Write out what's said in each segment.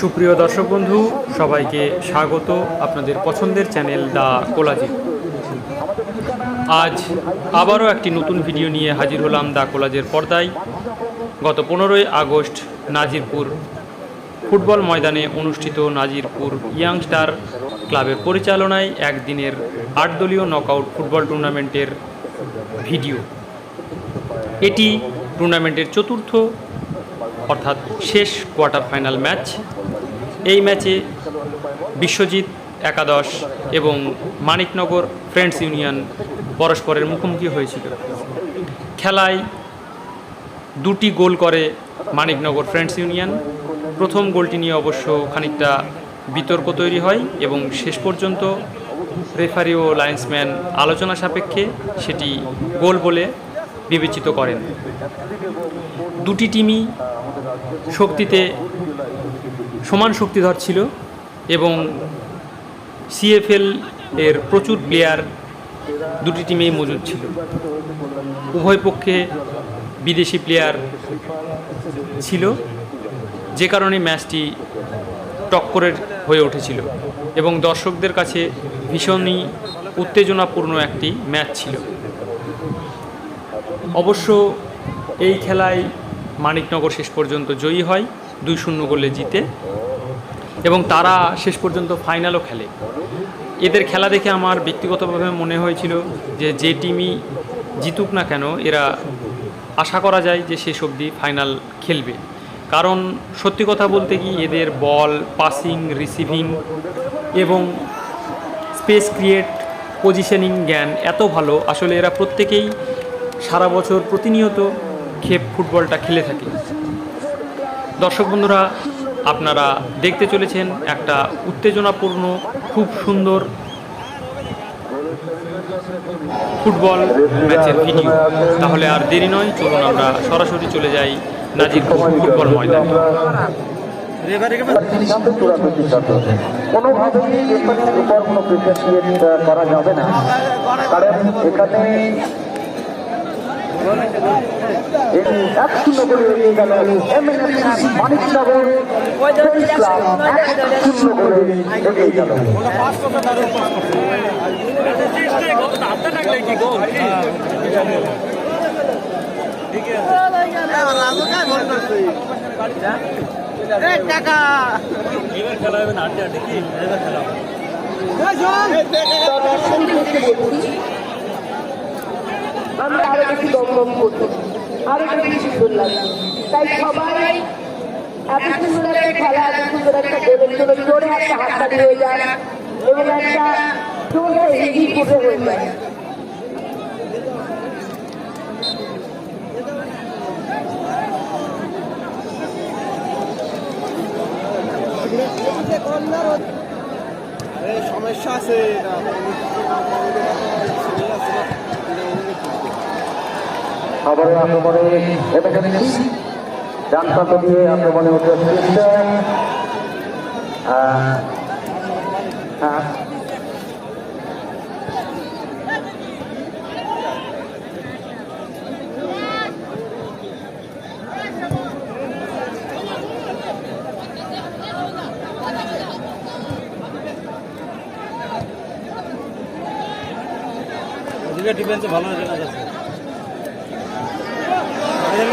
সুপ্রিয় দর্শক বন্ধু, সবাইকে স্বাগত আপনাদের পছন্দের চ্যানেল দ্য কোলাজি আজ আবারও একটি নতুন ভিডিও নিয়ে হাজির হলাম দ্য কোলাজের পর্দায়। গত পনেরোই আগস্ট নাজিরপুর ফুটবল ময়দানে অনুষ্ঠিত নাজিরপুর ইয়াংস্টার ক্লাবের পরিচালনায় একদিনের আট দলীয় নকআউট ফুটবল টুর্নামেন্টের ভিডিও। এটি টুর্নামেন্টের চতুর্থ অর্থাৎ শেষ কোয়ার্টার ফাইনাল ম্যাচ। এই ম্যাচে বিশ্বজিৎ, একাদশ এবং মানিকনগর ফ্রেন্ডস ইউনিয়ন পরস্পরের মুখোমুখি হয়েছিল। খেলায় দুটি গোল করে মানিকনগর ফ্রেন্ডস ইউনিয়ন। প্রথম গোলটি নিয়ে অবশ্য খানিকটা বিতর্ক তৈরি হয় এবং শেষ পর্যন্ত রেফারি ও লাইন্সম্যান আলোচনা সাপেক্ষে সেটি গোল বলে বিবেচিত করেন। দুটি টিমই শক্তিতে সমান শক্তিধর ছিল এবং সিএফএল এর প্রচুর প্লেয়ার দুটি টিমেই মজুদ ছিল। উভয় পক্ষে বিদেশি প্লেয়ার ছিল, যে কারণে ম্যাচটি টক্করের হয়ে উঠেছিল এবং দর্শকদের কাছে ভীষণই উত্তেজনাপূর্ণ একটি ম্যাচ ছিল। অবশ্য এই খেলায় মানিকনগর শেষ পর্যন্ত জয়ী হয়, দুই শূন্য গোলে জিতে। এবং তারা শেষ পর্যন্ত ফাইনালও খেলে। এদের খেলা দেখে আমার ব্যক্তিগতভাবে মনে হয়েছিল যে যে টিমই জিতুক না কেন, এরা আশা করা যায় যে শেষ অবধি ফাইনাল খেলবে। কারণ সত্যি কথা বলতে কি, এদের বল পাসিং রিসিভিং এবং স্পেস ক্রিয়েট পজিশনিং জ্ঞান এত ভালো। আসলে এরা প্রত্যেকেই সারা বছর প্রতিনিয়ত খেপ ফুটবলটা খেলে থাকে। দর্শক বন্ধুরা, আপনারা দেখতে চলেছেন একটা উত্তেজনাপূর্ণ, খুব সুন্দর ফুটবল ম্যাচের ভিডিও। তাহলে আর দেরি নয়, চলুন আমরা সরাসরি চলে যাই নাজিরপুর ফুটবল ময়দানে। কোনোভাবেই করা যাবে না। কারণ এখানে এক শূন্য করে এগিয়ে গেল মানিকনগর এক শূন্য করে এগিয়ে গেল আমরা আরও বেশি দমদম করছি আরও বেশি সুন্দর লাগছে তাই সবাই এত সুন্দর একটা খেলা, এত সুন্দর একটা গোলের জন্য জোরে একটা হাততালি হয়ে যায় এবং একটা জোরে হিন্দি ফুটে হয়ে যায় সমস্যা আছে। আবার আক্রমণে ডান প্রান্ত দিয়ে আক্রমণে উঠে হ্যাঁ ডিফেন্সে ভালো না যাচ্ছে এই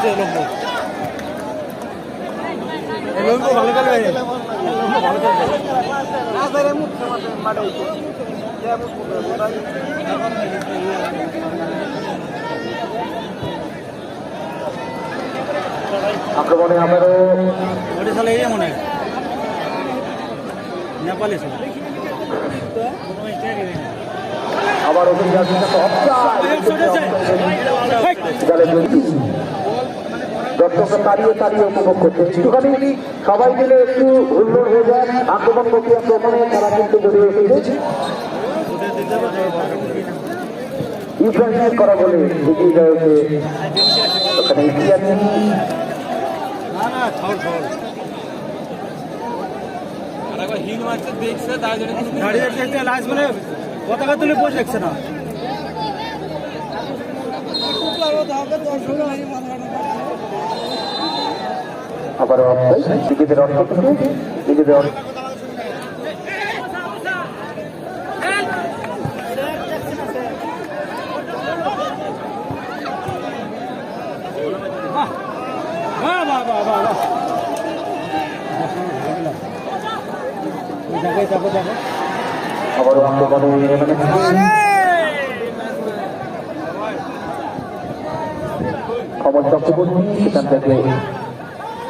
খেলছে লম্বু ভালো আক্রমণে ওটা তাহলে এই মনে হয়। নেপালি স্যার আবার অভিযান দর্শকরা তাড়িয়ে তাড়িয়ে উপভোগ করছে। একটুখানি সবাই মিলে একটু হুল্লোড় হয়ে যায় আক্রমণ প্রক্রিয়া প্রমাণে তারা কিন্তু জড়িয়ে এসেছে। ইউক্রেনের করা বলে এগিয়ে রয়েছে ওখানে না ফাউল ফাউল দাঁড়িয়ে লাস্ট মানে পতাকা তুলে বসে দেখছে না। আবার অর্থাৎ নিজেদের অর্থ থেকে নিজেদের অর্থ আবার এখানে খবর চক্রবর্তী সেখান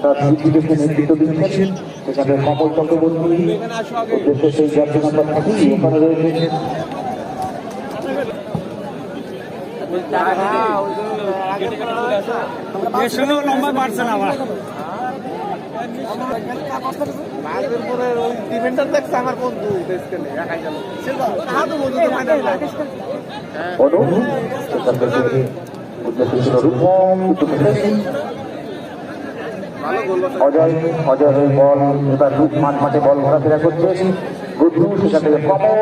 তার দিকে নেতৃত্ব দিচ্ছেন সেখানে কমল চক্রবর্তী উদ্দেশ্যে সেই জাতীয় নাম্বার থাকি ওখানে রয়েছে। লম্বা মারছে না আবার। মারবের ওই ডিফেন্ডার দেখছে আমার বন্ধু দেশকে একাই গেল তো বন্ধু তো ফাইনাল অনু সেখান থেকে উদ্দেশ্য ছিল রূপম কিন্তু ভালো গোল অজয় অজয়ের বল এবার রূপ মাঠ মাঠে বল ঘোরাফেরা করছে। গুড্ডু সেখান থেকে কমল।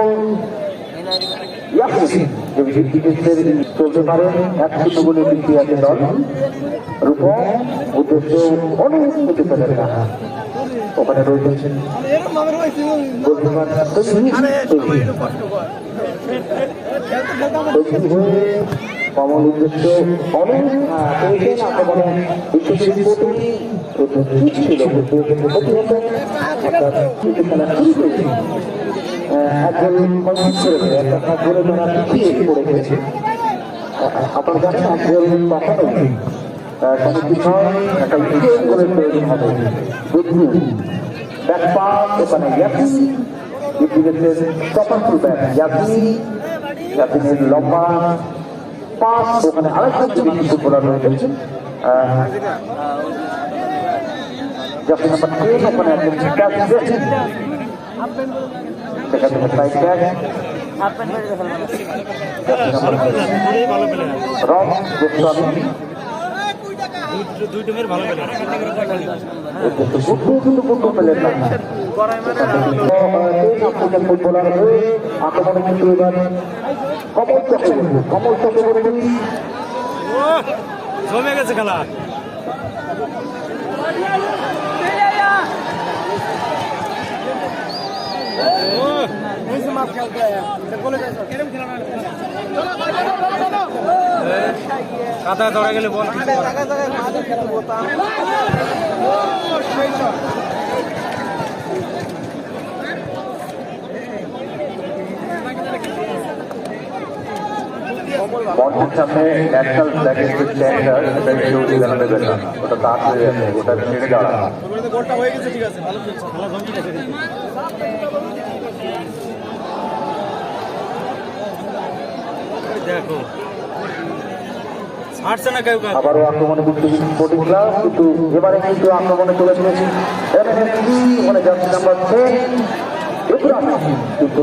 চলতে পারে এক শূন্য বলে পিছিয়ে আছে দল। রূপম উদ্দেশ্য অনেক হতে পারে না ওখানে রয়েছে গোলকিপার কমল উদ্দেশ্য অনেক পেয়েছেন আক্রমণে গোলে পড়ে গেছে। আপনার কখনোই কমিটি নয় একটা বিশেষ করে প্রয়োজন বুদ্ধি ব্যাক পাস ওখানে ইয়াসি ইন্ডিগেটের টপার ফুল ব্যাক লম্বা পাস, ওখানে আরেকজন বিদেশি ফুটবলার রয়েছে জাসি নাম্বার টেন ওখানে একজন ক্যাচ দিয়েছেন সেখান থেকে সাইড ব্যাক রম গোস্বামী দুই টিমের ভালো খেলে কিন্তু ফুটবল পেলেন না। ফুটবলার হয়ে আক্রমণে কিন্তু এবার কমল চক্রবর্তী কমল চক্রবর্তী জমে গেছে খেলা কাদা ধরে গেলে বল মঞ্চের সামনে ন্যাশনাল স্ট্যান্ডার সেটা কেউ লাগানো দেবে না। ওটা তার হয়ে যাবে ওটা ছেড়ে গেছে দেখো। আবারও আক্রমণে স্পোর্টিং ক্লাব কিন্তু এবারে কিন্তু আক্রমণে চলে চলেছে এমএনএসি ওখানে জার্সি নাম্বার টেন কিন্তু।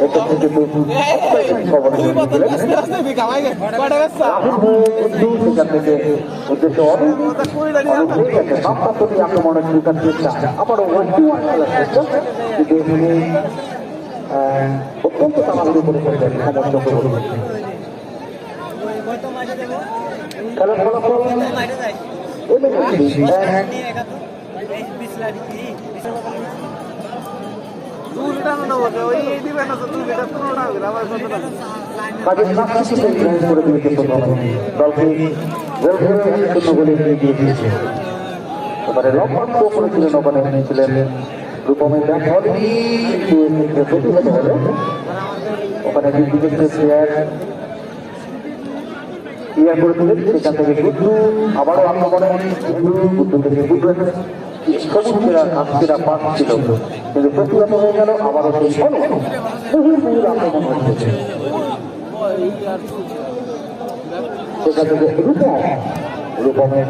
এটা থেকে তো খবর সেখান থেকে উদ্দেশ্য অনেক অনেক হয়ে গেছে আক্রমণের দুটার চেষ্টা আবারও ওয়ান ওয়ান খেলার চেষ্টা কিন্তু এখানে অত্যন্ত তাড়াহুড়ো করে খেলার ফলাফল কাজটি গ্রহণ করে দিয়েছে প্রথমে দলকে গোল দিয়েছে এবারে লম্বা থ্রো করেছিলেন ওখানে ছিলেন রূপমের ব্যাট হয়নি কিন্তু ওখানে বিদ্যুতের প্লেয়ার থেকে গুড্ডু আবারও আক্রমণে গুড্ডু গুড্ডু থেকে গুড্ডু সবুজ ঘাসকেরা পাস কিন্তু প্রতিহত হয়ে গেল আবারও সেই অনু বহু বহু আক্রমণ হচ্ছে সেখান থেকে রূপম রূপমের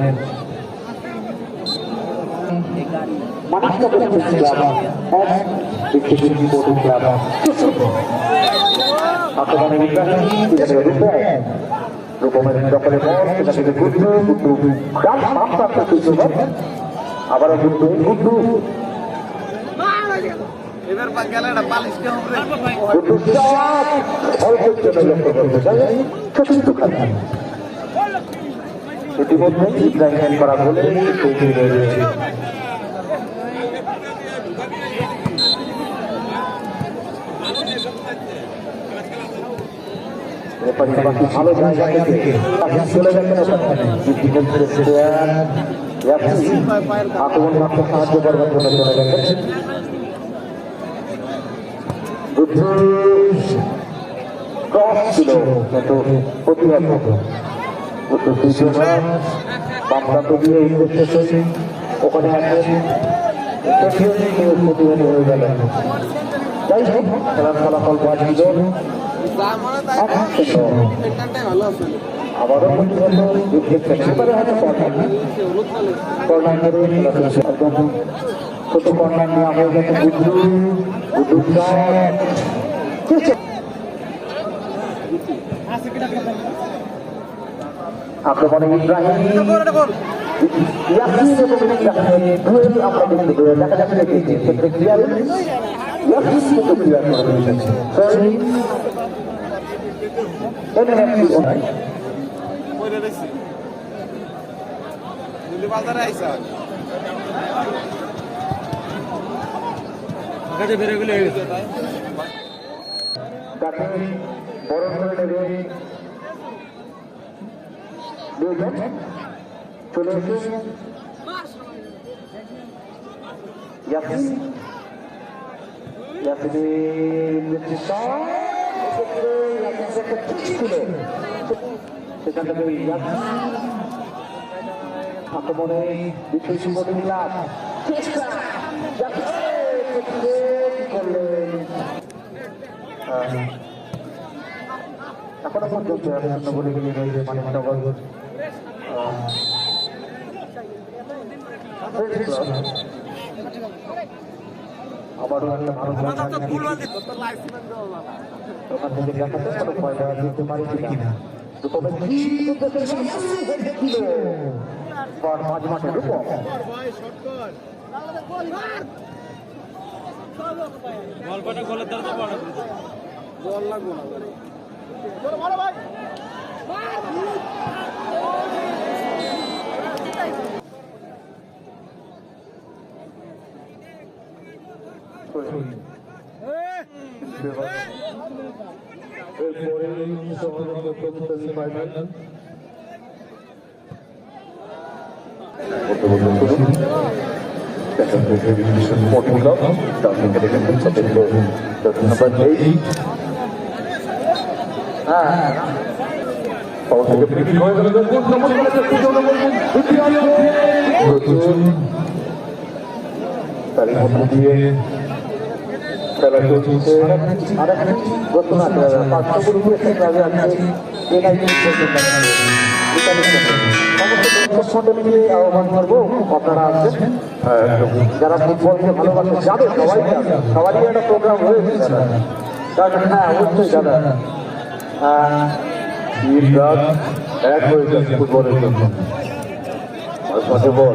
ইব্রাহিম রূপমের দখলে বল সেখান থেকে প্রান্ত সুযোগ আবারও গুড্ডু গুড্ডু ইতিমধ্যে ইব্রাহিম করা বাকি ভালো জায়গা থেকে চলে ইয়াসিন আক্রমণ মাত্র সাহায্য করবার জন্য চলে গেছে বুদ্ধি ক্রস ছিল কিন্তু প্রতিহত উত্তর তৃতীয় বাম প্রান্ত দিয়ে এই করতেছে ওখানে আছে প্রতিহত হয়ে গেল যাই হোক খেলার ফলাফল এক আবারও এবারে হয়তো কর্নার কর্নার করে। খেলা চলছে একদম ছোট কর্নার নেওয়া হয়ে বুদ্ধু বুদ্ধু আক্রমণে ইব্রাহিম, ইয়াসিন এবং আমরা এমএনএফসি ওনাই কইরে দিছি। দিল্লি বাজারে আইসা। কাজে বেরে গেলে হয়ে গেছে। বরণ করে দুজন চলে এসে ইয়াসিন ইয়াসিনের একটা কিক ছিল সেখান থেকে আক্রমণে চেষ্টা ইয়াসিনের কি করলেন এখনও পর্যন্ত শূন্য বলে এগিয়ে রয়েছে মানিকনগর আবারও একটা ভালো থেকে দেখাতে কোনো পয়সা দিতে পারি কিনা? রূপমের মাঝ মাঠে রূপম জল লাগবো semifinal Club, starting at the. হ্যাঁ হয়ে দেখুন নমস্কার সুযোগ তার মধ্যে সমস্ত মন্ডলীকে আহ্বান করব আপনারা যারা ফুটবলকে ভালোবাসে যাবে সবাই সবারই একটা প্রোগ্রাম হয়েছে হ্যাঁ অবশ্যই দাদা। এক হয়ে যাচ্ছে ফুটবলের জন্য। বল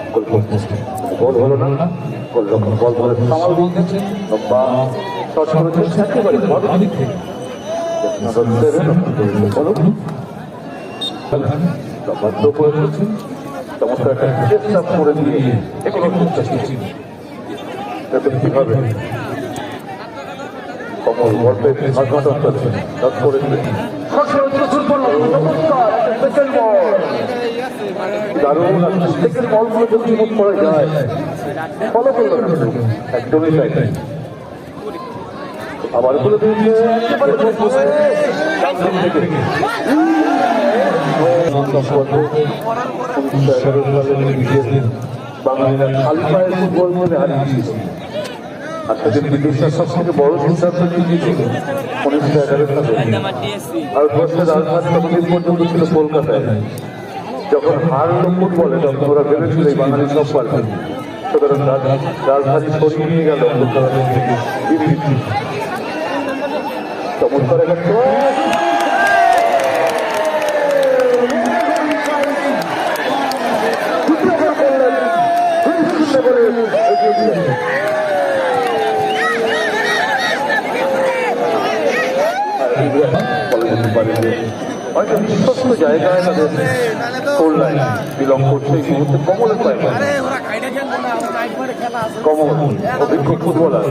গোল হলো না গোল রক্ষণ বল বলে সামাল দিয়েছে বা শট করেছে একেবারে দিয়েছেন চমৎকার একটা চেষ্টা করে দিয়ে এগুলো চেষ্টা কীভাবে কমল গল্পের আঘাতন করছেন করে দারুণ। সেকেন্ড বলগুলো যদি মুখ যায় ফলো করল একদমই তাই। আবার বলে দিয়েছে একেবারে। বাঙালিরা খালি পায়ে ফুটবল মনে হারিয়েছিল আর সেদিন বিদেশের সব থেকে বড় সিদ্ধান্ত নিয়েছিল উনিশশো এগারো সালে ভারতবর্ষের রাজধানী ততদিন পর্যন্ত ছিল কলকাতায়। যখন হারল ফুটবলে, তখন ওরা ভেবেছিল এই বাঙালি সব পারবে সুতরাং রাজধানী সরিয়ে নিয়ে গেল। চমৎকার একটা হয়তো বিশ্বস্ত জায়গায় তাদের ফোর লাইন বিলং করছে এই মুহূর্তে কমলের পায় কমল অভিজ্ঞ ফুটবলার।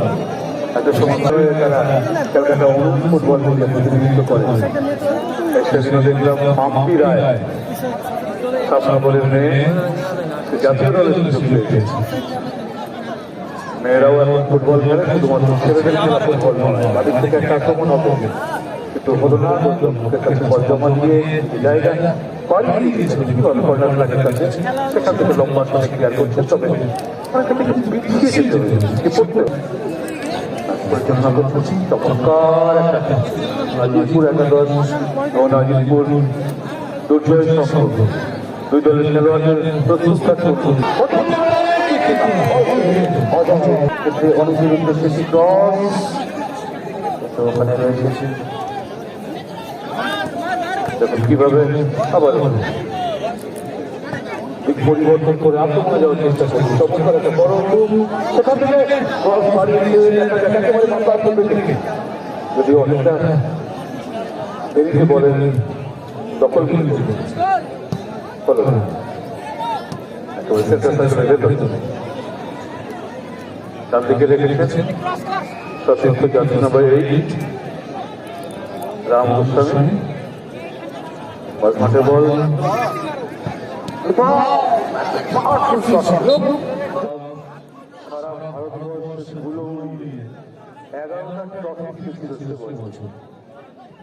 একটা ধরে তারা ক্যালকাটা অনুপ ফুটবল থেকে প্রতিনিধিত্ব করে। সেদিনও দেখলাম মাম্পি রায় শাসনাবলের মেয়ে জাতীয় দলের সুযোগ পেয়েছে। মেয়েরাও এখন ফুটবল খেলে শুধুমাত্র ছেলেদের খেলা ফুটবল নয় তাদের থেকে একটা আক্রমণ হবে। কিন্তু হলো না মুখের কাছে জমা দিয়ে কাছে সেখান থেকে লম্বা সময় ক্লিয়ার করছে। তবে অনেকটা পিছিয়ে যেতে একটা নাজিরপুর একাদশ ও তো ওখানে দেখুন, কীভাবে আবার পরিবর্তন করে আক্রমণে যাওয়ার চেষ্টা করছে। চমৎকার একটা বড় মুভ সেখান থেকে ক্রস মারিয়ে দিয়ে একেবারে করবে দিকে যদিও অনেকটা দেরিতে বলেন, দখল কিন্তু না একেবারে সেন্টার ডান দিকে রেখেছেন সতীর্থ এইট রাম গোস্বামী। মাঠে বল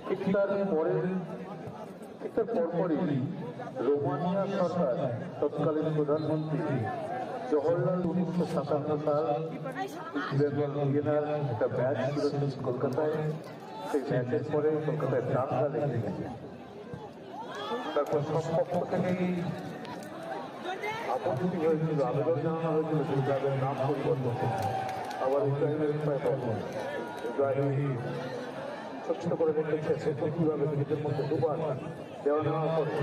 ঠিক তার পরে ঠিক তার পরপরই রোমানিয়া সরকার তৎকালীন প্রধানমন্ত্রী জওহরলাল উনিশশো সাতান্ন সাল একটা ম্যাচ ছিল কলকাতায় সেই ম্যাচের পরে কলকাতায় দাঙ্গা লেগে গেছে তারপর সব পক্ষ থেকেই আপত্তি হয়েছিল আবেদন জানানো হয়েছিল যে তাদের নাম পরিবর্তন। আবার ইব্রাহিমের ইব্রাহিম ছোট্ট করে রেখেছে সেটা কীভাবে নিজের মধ্যে দুবার দেওয়া নেওয়া করে?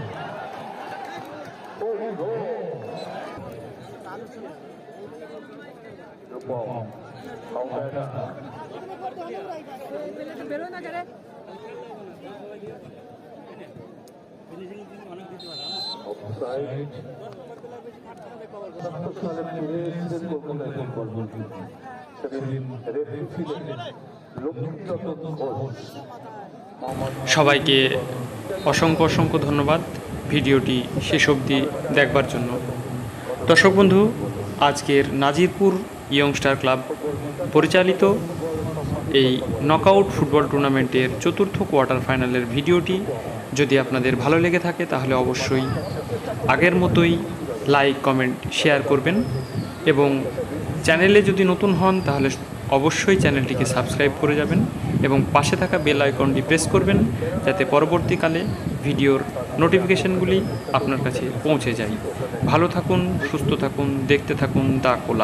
ও গো! সবাইকে অসংখ্য অসংখ্য ধন্যবাদ। ভিডিওটি শেষ অবধি দেখবার জন্য। দর্শক বন্ধু, আজকের নাজিরপুর ইয়ংস্টার ক্লাব পরিচালিত এই নকআউট ফুটবল টুর্নামেন্টের চতুর্থ কোয়ার্টার ফাইনালের ভিডিওটি যদি আপনাদের ভালো লেগে থাকে, তাহলে অবশ্যই আগের মতোই লাইক কমেন্ট শেয়ার করবেন। এবং চ্যানেলে যদি নতুন হন, তাহলে অবশ্যই চ্যানেলটিকে সাবস্ক্রাইব করে যাবেন এবং পাশে থাকা বেল আইকনটি প্রেস করবেন, যাতে পরবর্তীকালে ভিডিওর নোটিফিকেশনগুলি আপনার কাছে পৌঁছে যায়। ভালো থাকুন, সুস্থ থাকুন, দেখতে থাকুন, দা কোলা।